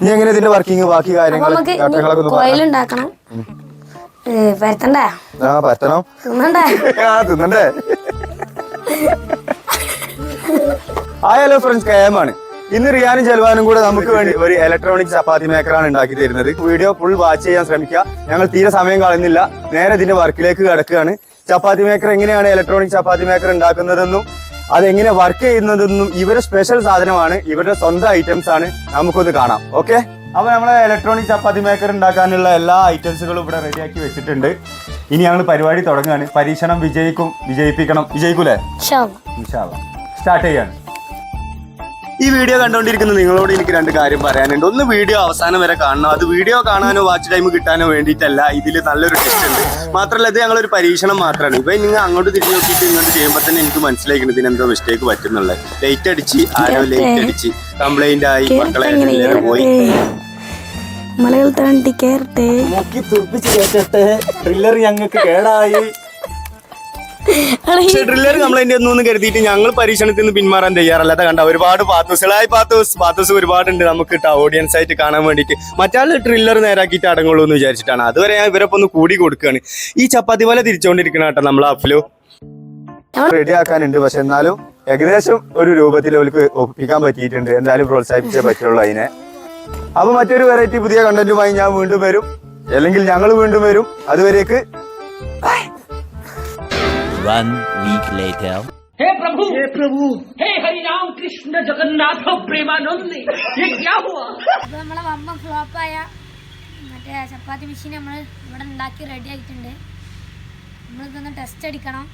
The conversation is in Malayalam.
ഇനി എങ്ങനെ ഇതിന്റെ വർക്കിംഗ് ബാക്കി കാര്യങ്ങൾ ഉണ്ടാക്കണം. പരത്തണ്ടേ ആ പറ്റണം തിന്നണ്ടേ? ആ തിന്നണ്ടേ. ആ ഹലോ ഫ്രണ്ട്സ് കേമാണ് ഇന്ന് റിയാനും ചെലവാനും കൂടെ നമുക്ക് വേണ്ടി ഒരു ഇലക്ട്രോണിക് ചപ്പാത്തി മേക്കറാണ് ഉണ്ടാക്കി തരുന്നത്. വീഡിയോ ഫുൾ വാച്ച് ചെയ്യാൻ ശ്രമിക്കുക. ഞങ്ങൾ തീരെ സമയം കളയുന്നില്ല. നേരെ ഇതിന്റെ വർക്കിലേക്ക് കിടക്കുകയാണ്. ചപ്പാത്തി മേക്കർ എങ്ങനെയാണ് ഇലക്ട്രോണിക് ചപ്പാത്തി മേക്കർ ഉണ്ടാക്കുന്നതെന്നും അതെങ്ങനെ വർക്ക് ചെയ്യുന്നതെന്നും ഇവരുടെ സ്പെഷ്യൽ സാധനമാണ് ഇവരുടെ സ്വന്തം ഐറ്റംസ് ആണ് നമുക്കൊന്ന് കാണാം. ഓക്കെ അപ്പൊ നമ്മളെ ഇലക്ട്രോണിക് ചപ്പാത്തി മേക്കർ ഉണ്ടാക്കാനുള്ള എല്ലാ ഐറ്റംസുകളും ഇവിടെ റെഡിയാക്കി വെച്ചിട്ടുണ്ട്. ഇനി ഞങ്ങൾ പരിപാടി തുടങ്ങുകയാണ്. പരീക്ഷണം വിജയിക്കും വിജയിപ്പിക്കണം. വിജയിക്കൂലേ? സ്റ്റാർട്ട് ചെയ്യാണ്. ഈ വീഡിയോ കണ്ടുകൊണ്ടിരിക്കുന്ന നിങ്ങളോട് എനിക്ക് രണ്ട് കാര്യം പറയാനുണ്ട്. ഒന്ന് വീഡിയോ അവസാനം വരെ കാണണം. അത് വീഡിയോ കാണാനോ വാച്ച് ടൈം കിട്ടാനോ വേണ്ടിയിട്ടല്ല. ഇതിൽ നല്ലൊരു ടെസ്റ്റ് ഉണ്ട്. മാത്രമല്ല ഇത് ഞങ്ങളൊരു പരീക്ഷണം മാത്രമാണ്. ഇപ്പം നിങ്ങൾ അങ്ങോട്ട് തിരിഞ്ഞു നോക്കിയിട്ട് ഇങ്ങോട്ട് ചെയ്യുമ്പോൾ തന്നെ എനിക്ക് മനസ്സിലാക്കുന്നത് ഇതിന് എന്തോ മിസ്റ്റേക്ക് പറ്റുന്നുള്ളത്. ലൈറ്റ് അടിച്ച് ആരോ ലൈറ്റ് അടിച്ച് കംപ്ലൈന്റ് ആയി മക്കളെ പോയി. മലകൾ തണ്ടി കേറട്ടെ. മുക്കി ഞങ്ങൾക്ക് കേടായി. പക്ഷേ ഡ്രില്ലർ കംപ്ലൈന്റ് ഒന്നും കരുതിയിട്ട് ഞങ്ങൾ പരീക്ഷണത്തിൽ നിന്ന് പിന്മാറാൻ തയ്യാറല്ലാത്ത കണ്ട ഒരുപാട് പാത്തൂസുകളായി പാത്തൂസ് പാത്തൂസ് ഒരുപാടുണ്ട് നമുക്ക് ഇട്ട ഓഡിയൻസ് ആയിട്ട് കാണാൻ വേണ്ടിയിട്ട്. മറ്റാൾ ട്രില്ലർ നേരാക്കിയിട്ട് അടങ്ങുള്ളൂ എന്ന് വിചാരിച്ചിട്ടാണ്. അതുവരെ ഞാൻ ഇവരൊപ്പം ഒന്ന് കൂടി കൊടുക്കുകയാണ് ഈ ചപ്പാത്തി പോലെ തിരിച്ചുകൊണ്ടിരിക്കണം കേട്ടോ നമ്മൾ അഫ്ലോ. റെഡി ആക്കാനുണ്ട്. പക്ഷെ എന്നാലും ഏകദേശം ഒരു രൂപത്തിൽ അവർക്ക് ഒപ്പിക്കാൻ പറ്റിയിട്ടുണ്ട്. എന്തായാലും പ്രോത്സാഹിപ്പിച്ചേ പറ്റുള്ളൂ അതിനെ. അപ്പൊ മറ്റൊരു വെറൈറ്റി പുതിയ കണ്ടന്റുമായി ഞാൻ വീണ്ടും വരും. അല്ലെങ്കിൽ ഞങ്ങൾ വീണ്ടും വരും. അതുവരേക്ക് One week later. हे प्रभु हे प्रभु हे हरि राम कृष्ण जगन्नाथ प्रेमानंद ये क्या हुआ അപ്പൊ നമ്മളെ വമ്പ ഫ്ലോപ്പായ മറ്റേ ചപ്പാത്തി മെഷീൻ നമ്മൾ ഇവിടെ ഉണ്ടാക്കി റെഡി ആയിട്ടുണ്ട് നമ്മളിതൊന്ന് ടെസ്റ്റ് അടിക്കണം